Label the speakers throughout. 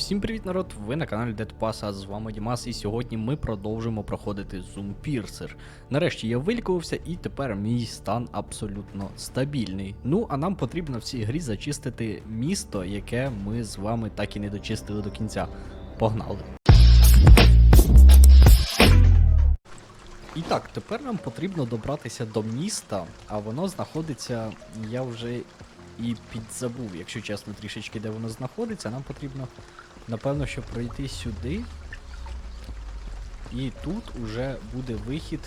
Speaker 1: Всім привіт, народ! Ви на каналі Pass, з вами Дімас, і сьогодні ми продовжимо проходити Piercer. Нарешті я вилікувався, і тепер мій стан абсолютно стабільний. Ну, а нам потрібно в цій грі зачистити місто, яке ми з вами так і не дочистили до кінця. Погнали! І так, тепер нам потрібно добратися до міста, а воно знаходиться, я вже і підзабув, якщо чесно, трішечки, де воно знаходиться. Нам потрібно, напевно, що пройти сюди. І тут уже буде вихід.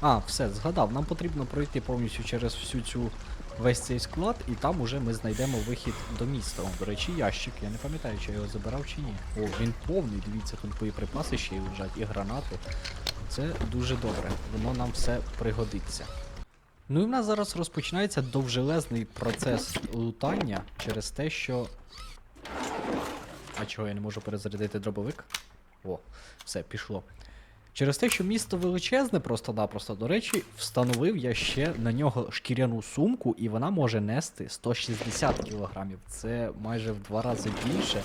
Speaker 1: А, все, згадав, нам потрібно пройти повністю через всю цю весь цей склад, і там уже ми знайдемо вихід до міста. О, до речі, ящик. Я не пам'ятаю, чи я його забирав чи ні. О, він повний, дивіться, тут боєприпаси ще й лежать, і гранати. Це дуже добре, воно нам все пригодиться. Ну і в нас зараз розпочинається довжелезний процес лутання через те, що. А чого я не можу перезарядити дробовик? О, все, пішло. Через те, що місто величезне, просто-напросто, до речі, встановив я ще на нього шкіряну сумку, і вона може нести 160 кілограмів. Це майже в два рази більше,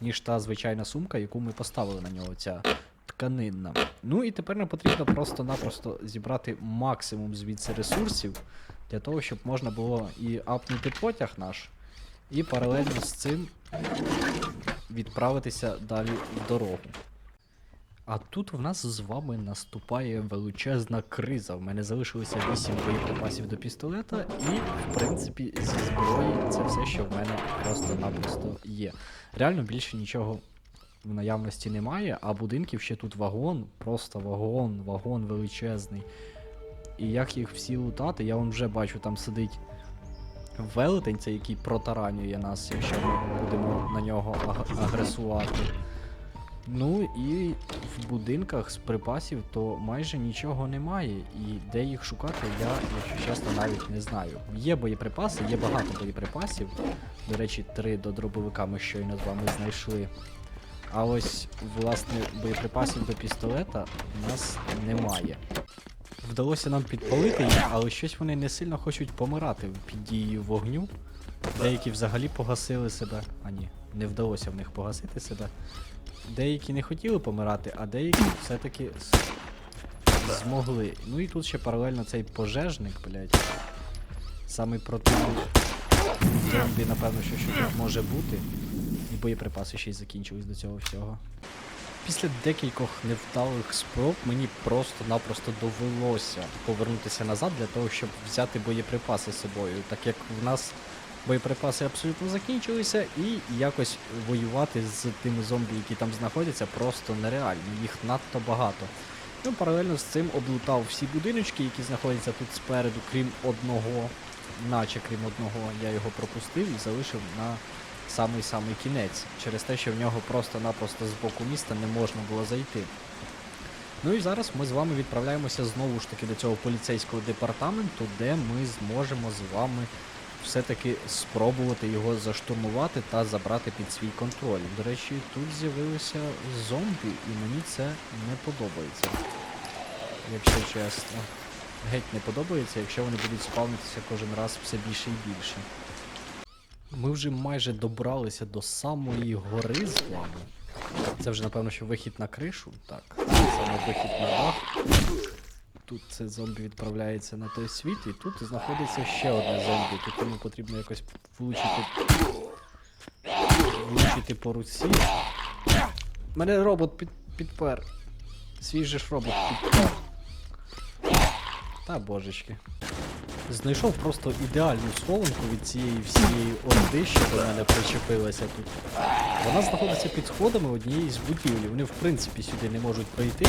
Speaker 1: ніж та звичайна сумка, яку ми поставили на нього, ця тканинна. Ну і тепер нам потрібно просто-напросто зібрати максимум звідси ресурсів для того, щоб можна було і апнути потяг наш, і паралельно з цим відправитися далі в дорогу. А тут в нас з вами наступає величезна криза. В мене залишилося 8 боєприпасів до пістолета, і, в принципі, зі зброї це все, що в мене просто-напросто є. Реально більше нічого в наявності немає, а будинків ще тут вагон, просто вагон, вагон величезний. І як їх всі лутати, я вон вже бачу, там сидить велетень, це який протаранює нас, якщо ми будемо на нього агресувати. Ну і в будинках з припасів то майже нічого немає. І де їх шукати, я, якщо чесно, навіть не знаю. Є боєприпаси, є багато боєприпасів. До речі, три до дробовика ми щойно з вами знайшли. А ось, власне, боєприпасів до пістолета у нас немає. Вдалося нам підпалити їх, але щось вони не сильно хочуть помирати під дією вогню. Деякі взагалі погасили себе. А ні, не вдалося в них погасити себе. Деякі не хотіли помирати, а деякі все-таки змогли. Ну і тут ще паралельно цей пожежник, блядь. Самий противний зомбі, напевно, що, що тут може бути. І боєприпаси ще й закінчились до цього всього. Після декількох невдалих спроб мені просто-напросто довелося повернутися назад для того, щоб взяти боєприпаси з собою, так як в нас боєприпаси абсолютно закінчилися, і якось воювати з тими зомбі, які там знаходяться, просто нереально. Їх надто багато. Ну, паралельно з цим облутав всі будиночки, які знаходяться тут спереду, крім одного, наче крім одного, я його пропустив і залишив на самий-самий кінець, через те, що в нього просто-напросто з боку міста не можна було зайти. Ну і зараз ми з вами відправляємося знову ж таки до цього поліцейського департаменту, де ми зможемо з вами все-таки спробувати його заштурмувати та забрати під свій контроль. До речі, тут з'явилися зомбі, і мені це не подобається. Якщо чесно. Геть не подобається, якщо вони будуть спавнитися кожен раз все більше і більше. Ми вже майже добралися до самої гори з вами. Це вже, напевно, що вихід на кришу. Так, це саме вихід на дах. Тут це зомбі відправляється на той світ, і тут знаходиться ще одне зомбі. Тут йому потрібно якось влучити. Влучити по руці. Мене робот під, підпер. Свій же ж робот підпер. Та божечки. Знайшов просто ідеальну схованку від цієї всієї орди, що до мене причепилася тут. Вона знаходиться під сходами однієї з будівлі. Вони в принципі сюди не можуть пройти.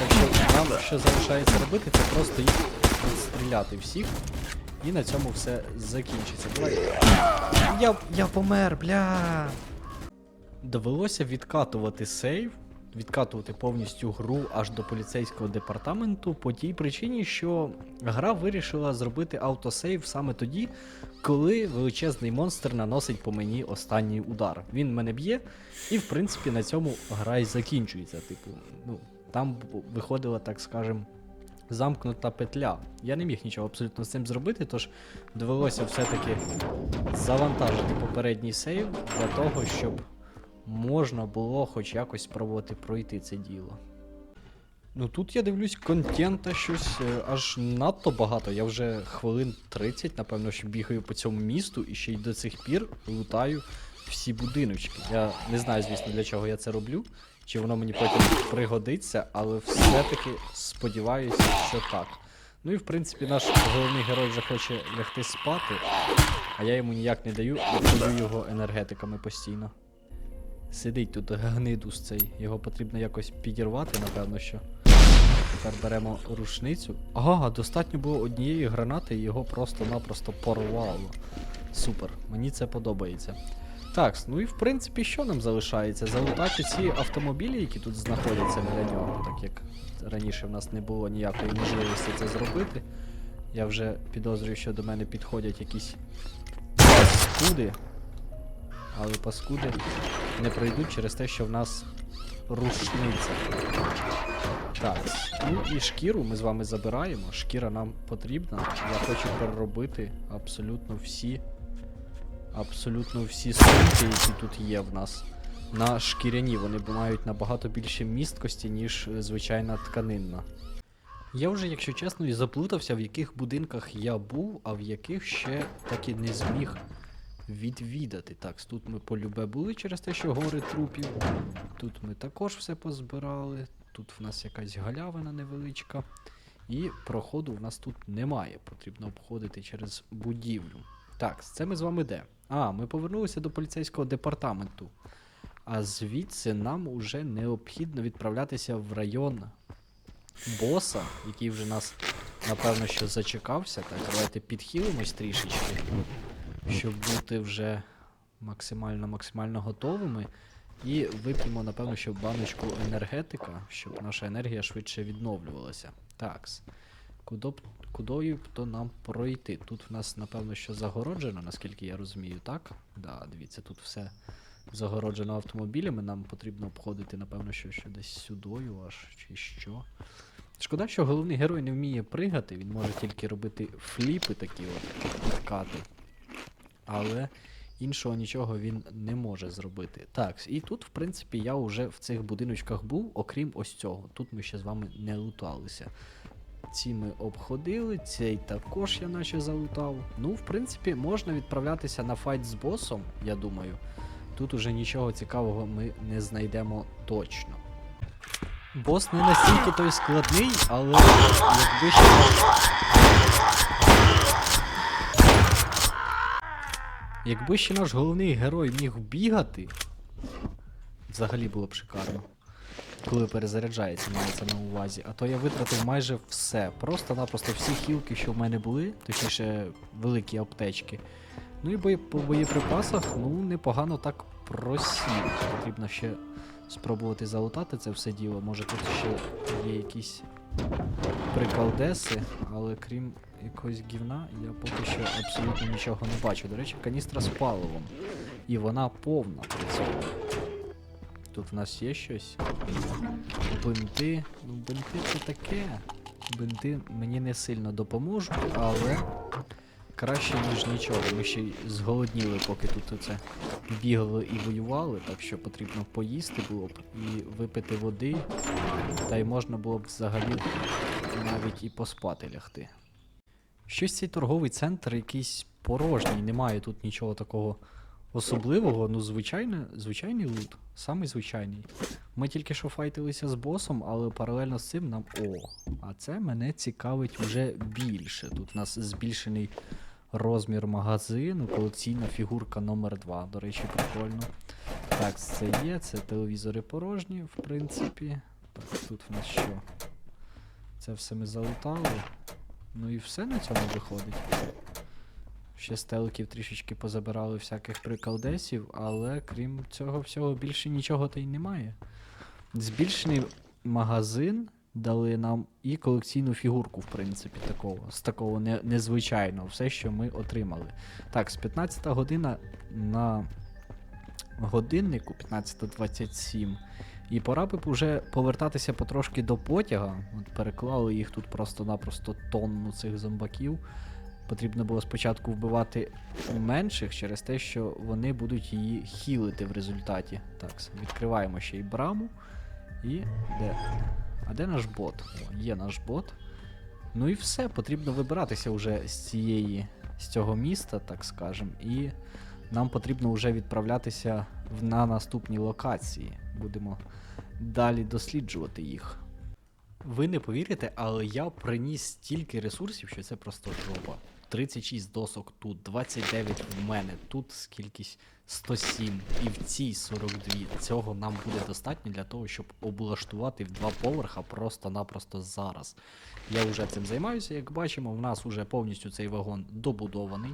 Speaker 1: Так що нам що залишається робити, це просто їх відстріляти всіх. І на цьому все закінчиться. Давай. Я, я помер, бля. Довелося відкатувати сейв, відкатувати повністю гру аж до поліцейського департаменту по тій причині, що гра вирішила зробити автосейв саме тоді, коли величезний монстр наносить по мені останній удар. Він мене б'є, і в принципі на цьому гра і закінчується. Типу, ну, там виходила, так скажем, замкнута петля. Я не міг нічого абсолютно з цим зробити, тож довелося все-таки завантажити попередній сейв для того, щоб можна було хоч якось спробувати пройти це діло. Ну тут я дивлюсь, контента щось е, аж надто багато. Я вже хвилин 30, напевно, що бігаю по цьому місту і ще й до цих пір лутаю всі будиночки. Я не знаю, звісно, для чого я це роблю, чи воно мені потім пригодиться, але все-таки сподіваюся, що так. Ну і в принципі наш головний герой вже хоче лягти спати, а я йому ніяк не даю і його енергетиками постійно. Сидить тут гнидус цей, його потрібно якось підірвати, напевно, що. Тепер беремо рушницю. Ага, достатньо було однієї гранати, і його просто-напросто порвало. Супер, мені це подобається. Так, ну і в принципі, що нам залишається? Залутати ці автомобілі, які тут знаходяться біля нього, так як раніше в нас не було ніякої можливості це зробити. Я вже підозрюю, що до мене підходять якісь паскуди. Але паскуди не пройдуть через те, що в нас рушниця. Так, ну і шкіру ми з вами забираємо. Шкіра нам потрібна. Я хочу переробити абсолютно всі. Абсолютно всі сумки, які тут є в нас. На шкіряні вони мають набагато більше місткості, ніж е, звичайна тканинна. Я вже, якщо чесно, і заплутався, в яких будинках я був, а в яких ще так і не зміг відвідати. Так, тут ми полюбе були через те, що гори трупів. Тут ми також все позбирали. Тут в нас якась галявина невеличка. І проходу в нас тут немає. Потрібно обходити через будівлю. Так, це ми з вами де? А, ми повернулися до поліцейського департаменту. А звідси нам уже необхідно відправлятися в район боса, який вже нас, напевно, що зачекався. Так, давайте підхилимось трішечки, щоб бути вже максимально максимально готовими. І вип'ємо, напевно, що баночку енергетика, щоб наша енергія швидше відновлювалася. Такс. Кудою б то нам пройти? Тут в нас, напевно, що загороджено, наскільки я розумію, так? Да, дивіться, тут все загороджено автомобілями. Нам потрібно обходити, напевно, що, що десь сюдою аж чи що. Шкода, що головний герой не вміє пригати, він може тільки робити фліпи такі от підкати. Але іншого нічого він не може зробити. Так, і тут, в принципі, я вже в цих будиночках був, окрім ось цього. Тут ми ще з вами не луталися. Ці ми обходили, цей також я наче залутав. Ну, в принципі, можна відправлятися на файт з босом, я думаю. Тут уже нічого цікавого ми не знайдемо точно. Бос не настільки той складний, але якби ще. Якби ще наш головний герой міг бігати, взагалі було б шикарно. Коли перезаряджається, мається на увазі. А то я витратив майже все. Просто-напросто всі хілки, що в мене були, точніше, великі аптечки. Ну і бої, по боєприпасах, ну, непогано так просів. Потрібно ще спробувати залутати це все діло. Може тут ще є якісь приколдеси, але крім якогось гівна, я поки що абсолютно нічого не бачу. До речі, каністра з паливом. І вона повна при. Тут в нас є щось. Бинти. Ну, бинти це таке. Бинти мені не сильно допоможуть, але краще, ніж нічого. Ми ще й зголодніли, поки тут оце бігали і воювали, так що потрібно поїсти було б і випити води. Та й можна було б взагалі навіть і поспати лягти. Щось цей торговий центр якийсь порожній, немає тут нічого такого особливого. Ну, звичайне, звичайний лут, самий звичайний. Ми тільки що файтилися з босом, але паралельно з цим нам. О, а це мене цікавить вже більше. Тут у нас збільшений розмір магазину, колекційна фігурка номер 2 До речі, прикольно. Так, це є, це телевізори порожні, в принципі. Так, тут в нас що? Це все ми залутали. Ну і все на цьому виходить. Ще стеликів трішечки позабирали всяких приколдесів, але крім цього всього більше нічого та й немає. Збільшений магазин дали нам і колекційну фігурку, в принципі, такого, з такого не, незвичайного, все, що ми отримали. Так, з 15 година на годиннику 15.27. І пора б уже повертатися потрошки до потяга. От переклали їх тут просто-напросто тонну цих зомбаків. Потрібно було спочатку вбивати менших через те, що вони будуть її хілити в результаті. Так, відкриваємо ще й браму. І де. А де наш бот? О, є наш бот. Ну і все, потрібно вибиратися вже з цієї, з цього міста, так скажем, і нам потрібно вже відправлятися на наступні локації. Будемо далі досліджувати їх. Ви не повірите, але я приніс стільки ресурсів, що це просто жопа. 36 досок тут, 29 в мене, тут скількись 107 і в цій 42. Цього нам буде достатньо для того, щоб облаштувати в два поверха просто-напросто зараз. Я вже цим займаюся, як бачимо, в нас вже повністю цей вагон добудований.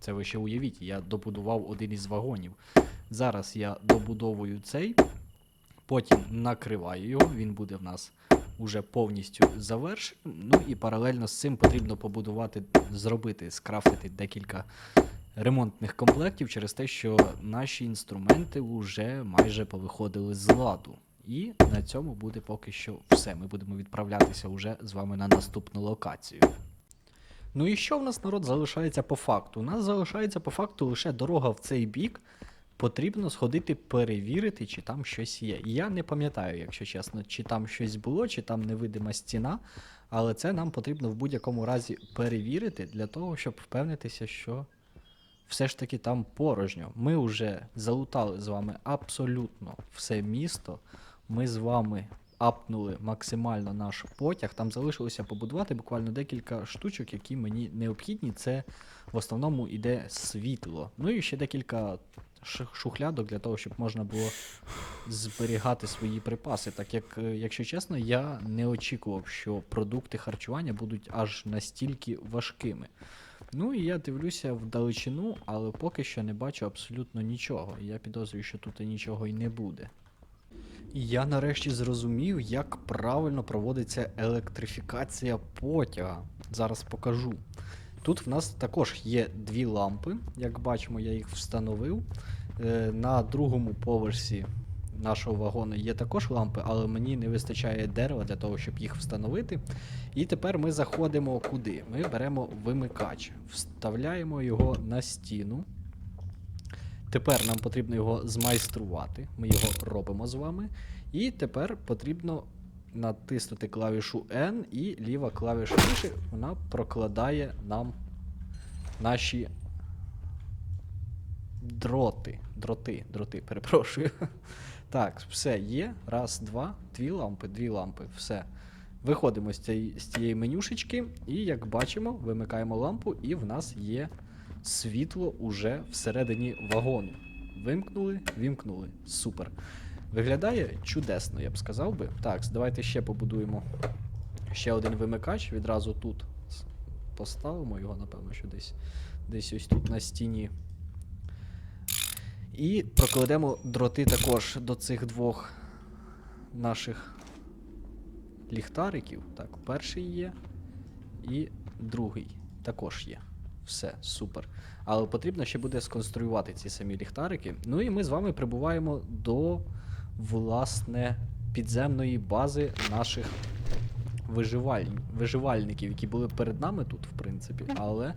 Speaker 1: Це ви ще уявіть, я добудував один із вагонів. Зараз я добудовую цей, потім накриваю його, він буде в нас уже повністю завершеним. Ну і паралельно з цим потрібно побудувати, зробити, скрафтити декілька ремонтних комплектів через те, що наші інструменти вже майже повиходили з ладу. І на цьому буде поки що все. Ми будемо відправлятися вже з вами на наступну локацію. Ну і що в нас народ залишається по факту? У нас залишається по факту лише дорога в цей бік. Потрібно сходити перевірити, чи там щось є. Я не пам'ятаю, якщо чесно, чи там щось було, чи там невидима стіна. Але це нам потрібно в будь-якому разі перевірити для того, щоб впевнитися, що все ж таки там порожньо. Ми вже залутали з вами абсолютно все місто. Ми з вами апнули максимально наш потяг. Там залишилося побудувати буквально декілька штучок, які мені необхідні. Це в основному іде світло. Ну і ще декілька шухлядок для того, щоб можна було зберігати свої припаси. Так як, е, якщо чесно, я не очікував, що продукти харчування будуть аж настільки важкими. Ну і я дивлюся вдалечину, але поки що не бачу абсолютно нічого. Я підозрюю, що тут і нічого і не буде. Я нарешті зрозумів, як правильно проводиться електрифікація потяга. Зараз покажу. Тут в нас також є дві лампи, як бачимо, я їх встановив. Е, На другому поверсі нашого вагону є також лампи, але мені не вистачає дерева для того, щоб їх встановити. І тепер ми заходимо куди? Ми беремо вимикач, вставляємо його на стіну. Тепер нам потрібно його змайструвати. Ми його робимо з вами. І тепер потрібно натиснути клавішу N і ліва клавіша миші, вона прокладає нам наші дроти. Дроти, дроти, перепрошую. Так, все є. Раз, два, дві лампи, дві лампи, все. Виходимо з цієї, з цієї менюшечки, і як бачимо, вимикаємо лампу, і в нас є світло уже всередині вагону. Вимкнули, вімкнули. Супер. Виглядає чудесно, я б сказав би. Так, давайте ще побудуємо ще один вимикач. Відразу тут поставимо його, напевно, що десь, десь ось тут на стіні. І прокладемо дроти також до цих двох наших ліхтариків. Так, перший є. І другий також є. Все, супер. Але потрібно ще буде сконструювати ці самі ліхтарики. Ну і ми з вами прибуваємо до власне підземної бази наших виживаль... виживальників, які були перед нами тут, в принципі. Але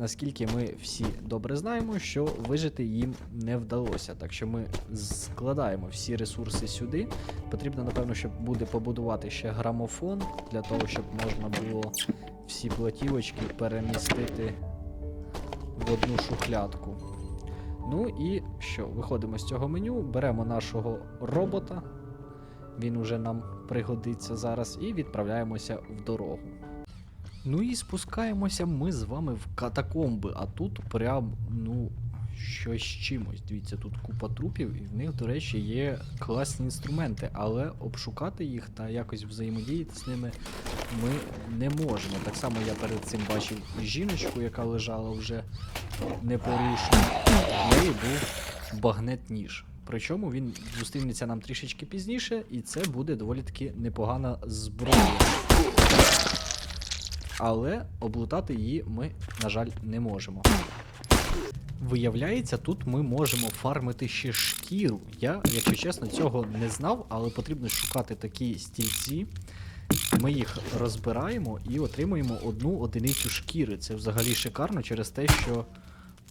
Speaker 1: наскільки ми всі добре знаємо, що вижити їм не вдалося. Так що ми складаємо всі ресурси сюди. Потрібно, напевно, щоб буде побудувати ще грамофон для того, щоб можна було всі платівочки перемістити в одну шухлядку. Ну і що, виходимо з цього меню, беремо нашого робота. Він уже нам пригодиться зараз, і відправляємося в дорогу. Ну і спускаємося ми з вами в катакомби, а тут прям, ну, щось чимось. Дивіться, тут купа трупів, і в них, до речі, є класні інструменти, але обшукати їх та якось взаємодіяти з ними ми не можемо. Так само я перед цим бачив жіночку, яка лежала вже непорушно. В неї був багнет ніж. Причому він зустрінеться нам трішечки пізніше, і це буде доволі таки непогана зброя. Але облутати її ми, на жаль, не можемо. Виявляється, тут ми можемо фармити ще шкіру. Я, якщо чесно, цього не знав, але потрібно шукати такі стільці. Ми їх розбираємо і отримуємо одну одиницю шкіри. Це взагалі шикарно через те, що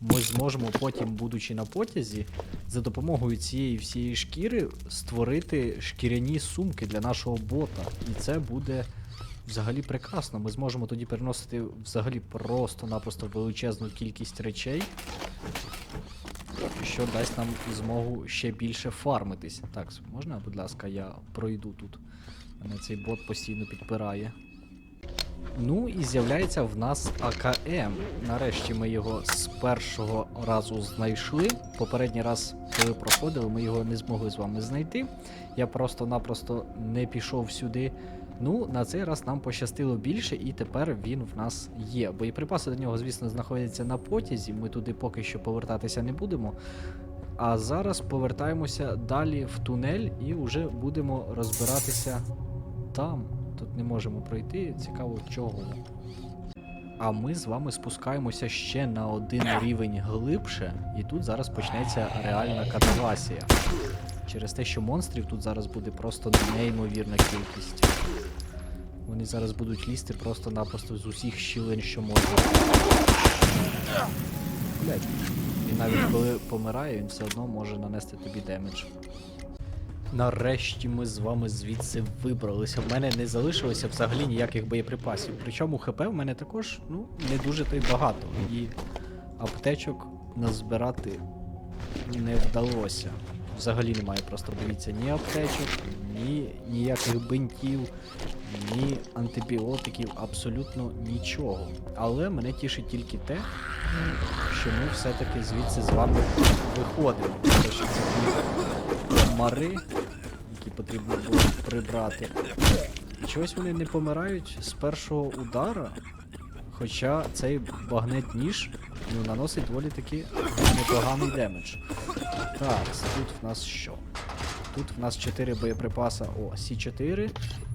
Speaker 1: ми зможемо потім, будучи на потязі, за допомогою цієї всієї шкіри створити шкіряні сумки для нашого бота. І це буде взагалі прекрасно. Ми зможемо тоді переносити взагалі просто-напросто величезну кількість речей, що дасть нам змогу ще більше фармитись. Так, можна, будь ласка, я пройду тут. Мене цей бот постійно підпирає. Ну і з'являється в нас АКМ. Нарешті ми його з першого разу знайшли. Попередній раз, коли проходили, ми його не змогли з вами знайти. Я просто-напросто не пішов сюди. Ну, на цей раз нам пощастило більше, і тепер він в нас є. Боєприпаси до нього, звісно, знаходяться на потязі. Ми туди поки що повертатися не будемо. А зараз повертаємося далі в тунель і вже будемо розбиратися там. Тут не можемо пройти. Цікаво чого. А ми з вами спускаємося ще на один рівень глибше, і тут зараз почнеться реальна катавасія. Через те, що монстрів тут зараз буде просто неймовірна кількість. Вони зараз будуть лізти просто-напросто з усіх щілин, що можна. Блять. І навіть коли помирає, він все одно може нанести тобі демедж. Нарешті ми з вами звідси вибралися. В мене не залишилося взагалі ніяких боєприпасів. Причому ХП в мене також ну, не дуже то й багато. І аптечок назбирати не вдалося. Взагалі немає просто дивіться ні аптечок, ні ніяких бинтів, ні антибіотиків, абсолютно нічого. Але мене тішить тільки те, що ми все-таки звідси з вами виходимо. Що це комари, які потрібно було прибрати. І чогось вони не помирають з першого удара. Хоча цей багнет ніж ну, наносить доволі таки непоганий демедж. Так, тут в нас що? Тут в нас 4 боєприпаса. О, Сі4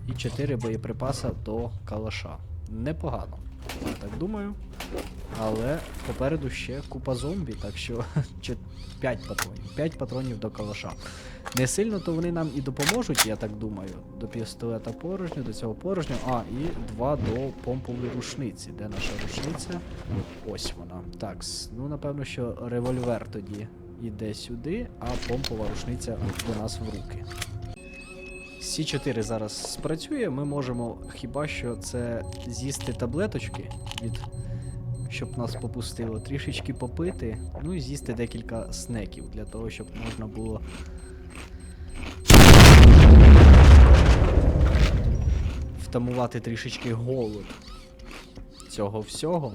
Speaker 1: і 4 боєприпаса до калаша. Непогано. Я так думаю. Але попереду ще купа зомбі, так що 5 патронів. 5 патронів до калаша. Не сильно то вони нам і допоможуть, я так думаю. До пістолета порожню, до цього порожню. А, і два до помпової рушниці. Де наша рушниця? Ось вона. Так, ну напевно, що револьвер тоді іде сюди, а помпова рушниця до нас в руки. Сі4 зараз спрацює, ми можемо хіба що це з'їсти таблеточки від. Щоб нас попустило, трішечки попити, ну і з'їсти декілька снеків для того, щоб можна було втамувати трішечки голод цього всього.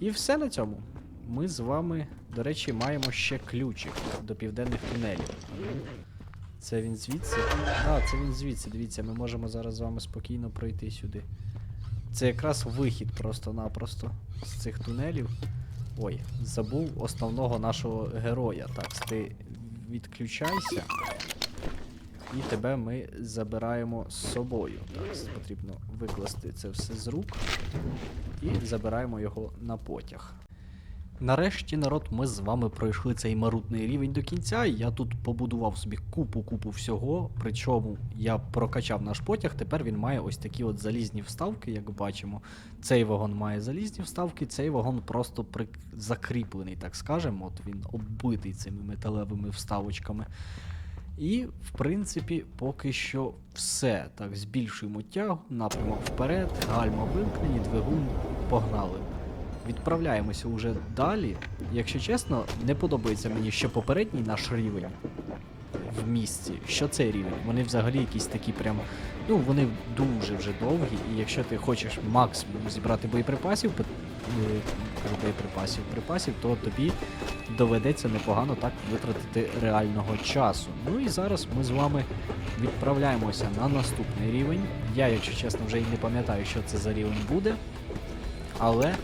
Speaker 1: І все на цьому. Ми з вами, до речі, маємо ще ключик до південних тунелів. Це він звідси? А, це він звідси. Дивіться, ми можемо зараз з вами спокійно пройти сюди. Це якраз вихід просто-напросто з цих тунелів. Ой, забув основного нашого героя. Так, ти відключайся. І тебе ми забираємо з собою. Так, потрібно викласти це все з рук. І забираємо його на потяг. Нарешті, народ, ми з вами пройшли цей марутний рівень до кінця. Я тут побудував собі купу-купу всього. Причому я прокачав наш потяг. Тепер він має ось такі от залізні вставки, як бачимо. Цей вагон має залізні вставки, цей вагон просто при... закріплений, так скажемо. От він оббитий цими металевими вставочками. І, в принципі, поки що все. Так, збільшуємо тягу, напрямок вперед, гальма вимкнені, двигун погнали. Відправляємося уже далі. Якщо чесно, не подобається мені, що попередній наш рівень в місці, що цей рівень. Вони взагалі якісь такі прям. Ну, вони дуже вже довгі, і якщо ти хочеш максимум зібрати боєприпасів, е, боєприпасів, припасів, то тобі доведеться непогано так витратити реального часу. Ну і зараз ми з вами відправляємося на наступний рівень. Я, якщо чесно, вже і не пам'ятаю, що це за рівень буде. Але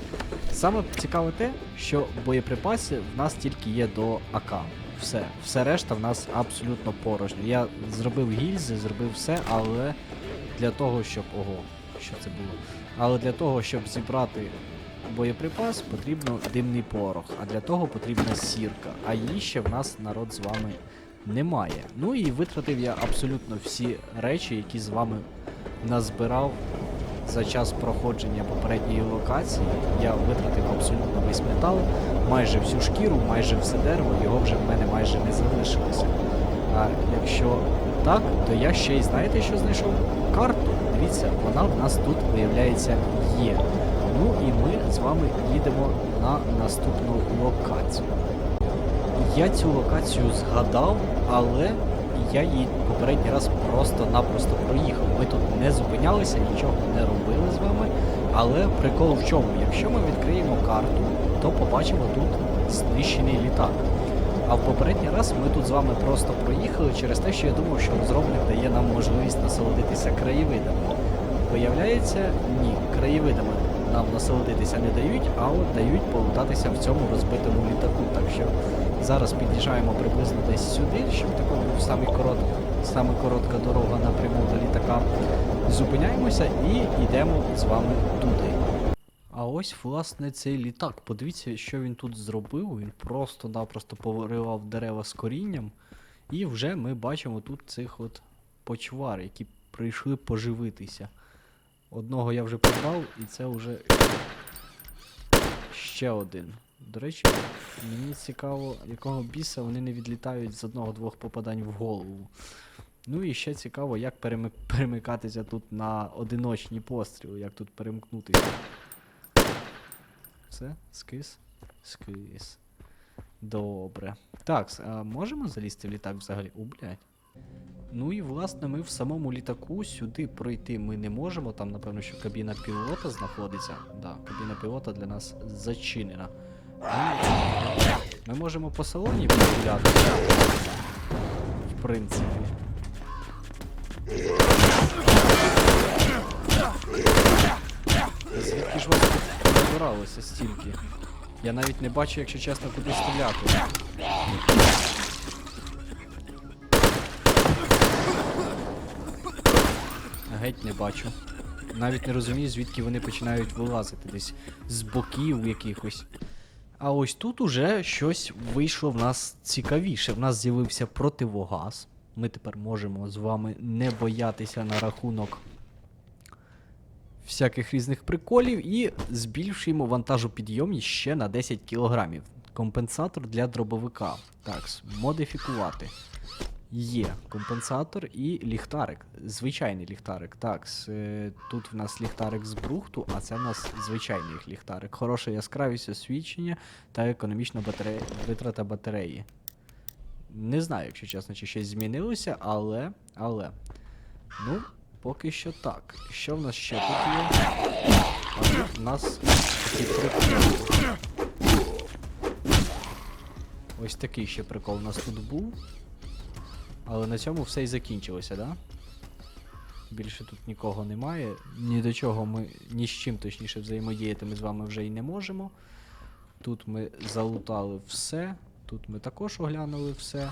Speaker 1: саме цікаве те, що боєприпаси в нас тільки є до АК. Все, все решта в нас абсолютно порожньо. Я зробив гільзи, зробив все, але для того, щоб. Ого, що це було? Але для того, щоб зібрати боєприпас, потрібно димний порох, а для того потрібна сірка. А її ще в нас народ з вами немає. Ну і витратив я абсолютно всі речі, які з вами назбирав за час проходження попередньої локації. Я витратив абсолютно весь метал, майже всю шкіру, майже все дерево, його вже в мене майже не залишилося. А якщо так, то я ще й знаєте, що знайшов? Карту. Дивіться, вона в нас тут, виявляється, є. Ну і ми з вами їдемо на наступну локацію. Я цю локацію згадав, але я її попередній раз просто-напросто проїхав. Ми тут не зупинялися, нічого не робили з вами. Але прикол в чому? Якщо ми відкриємо карту, то побачимо тут знищений літак. А в попередній раз ми тут з вами просто проїхали через те, що я думав, що розробник дає нам можливість насолодитися краєвидами. Виявляється, ні, краєвидами нам насолодитися не дають, а от дають полутатися в цьому розбитому літаку. Так що зараз під'їжджаємо приблизно десь сюди, щоб такий був самий корот, саме коротка дорога напряму до літака. Зупиняємося і йдемо з вами туди. А ось, власне, цей літак. Подивіться, що він тут зробив. Він просто-напросто повиривав дерева з корінням. І вже ми бачимо тут цих от почвар, які прийшли поживитися. Одного я вже прибрав, і це вже ще один. До речі, мені цікаво, якого біса вони не відлітають з одного-двох попадань в голову. Ну і ще цікаво, як переми- перемикатися тут на одиночні постріли, як тут перемкнутися. Все, скис? Скис. Добре. Так, а можемо залізти в літак взагалі? У, блядь. Ну і власне ми в самому літаку сюди пройти ми не можемо. Там, напевно, що кабіна пілота знаходиться. Да, кабіна пілота для нас зачинена. Ми, можемо по салоні погуляти. В принципі. Звідки ж вас тут набиралося стільки? Я навіть не бачу, якщо чесно, куди стріляти. Геть не бачу. Навіть не розумію, звідки вони починають вилазити десь з боків якихось. А ось тут уже щось вийшло в нас цікавіше. В нас з'явився противогаз. Ми тепер можемо з вами не боятися на рахунок всяких різних приколів і збільшуємо вантажопідйомність ще на 10 кілограмів. Компенсатор для дробовика. Так, модифікувати. Є компенсатор і ліхтарик. Звичайний ліхтарик. Так, е, тут в нас ліхтарик з брухту, а це в нас звичайний ліхтарик. Хороша яскравість освічення та економічна батарея, витрата батареї. Не знаю, якщо чесно, чи щось змінилося, але. але. Ну, поки що так. Що в нас ще тут є? А в нас такі приколи. Ось такий ще прикол у нас тут був. Але на цьому все і закінчилося, да? Більше тут нікого немає. Ні до чого ми ні з чим точніше взаємодіяти ми з вами вже і не можемо. Тут ми залутали все. Тут ми також оглянули все.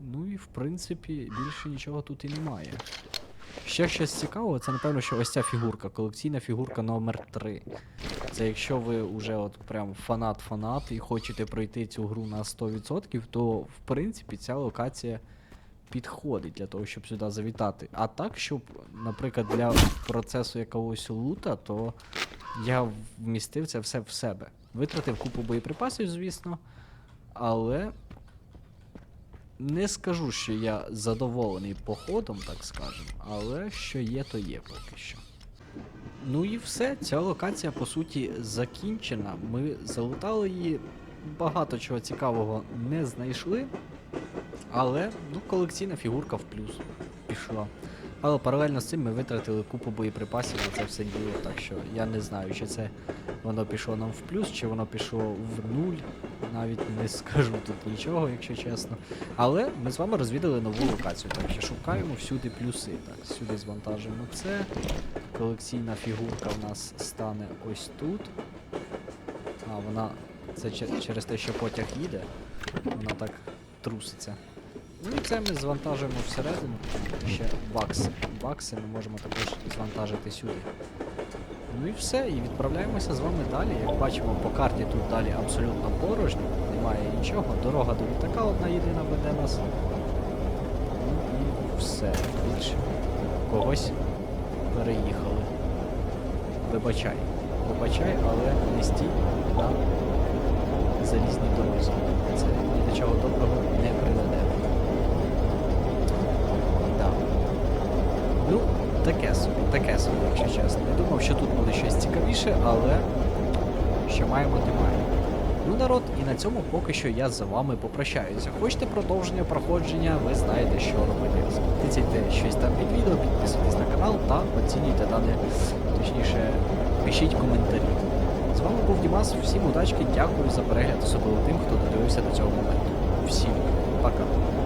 Speaker 1: Ну і в принципі більше нічого тут і немає. Ще щось цікавого, це напевно, що ось ця фігурка, колекційна фігурка номер 3 Це якщо ви вже от прям фанат-фанат і хочете пройти цю гру на 100%, то в принципі ця локація підходить для того, щоб сюди завітати. А так, щоб, наприклад, для процесу якогось лута, то я вмістив це все в себе. Витратив купу боєприпасів, звісно, але не скажу, що я задоволений походом, так скажемо, але що є, то є поки що. Ну і все, ця локація по суті закінчена. Ми залутали її, багато чого цікавого не знайшли. Але ну, колекційна фігурка в плюс пішла. Але паралельно з цим ми витратили купу боєприпасів на це все діло, так що я не знаю, чи це воно пішло нам в плюс, чи воно пішло в нуль. Навіть не скажу тут нічого, якщо чесно. Але ми з вами розвідали нову локацію, так що шукаємо всюди плюси. Так, сюди звантажимо це. Колекційна фігурка в нас стане ось тут. А, вона. Це через те, що потяг їде, вона так труситься. Ну і це ми звантажимо всередину. Ще бакси. Бакси ми можемо також звантажити сюди. Ну і все, і відправляємося з вами далі. Як бачимо, по карті тут далі абсолютно порожньо, немає нічого. Дорога до літака одна єдина веде нас. Ну і все. Більше когось переїхали. Вибачай. Вибачай, але не стій на залізній дорозі. Це ні до чого доброго не приведе. Да. Ну, таке собі, таке собі, якщо чесно. Я думав, що тут буде щось цікавіше, але що маємо, те маємо. Ну, народ, на цьому поки що я з вами попрощаюся. Хочете продовження проходження, ви знаєте, що робити. Тицяйте щось там під відео, підписуйтесь на канал та оцінюйте дане, точніше, пишіть коментарі. З вами був Дімас, всім удачки, дякую за перегляд, особливо тим, хто додивився до цього моменту. Всім пока.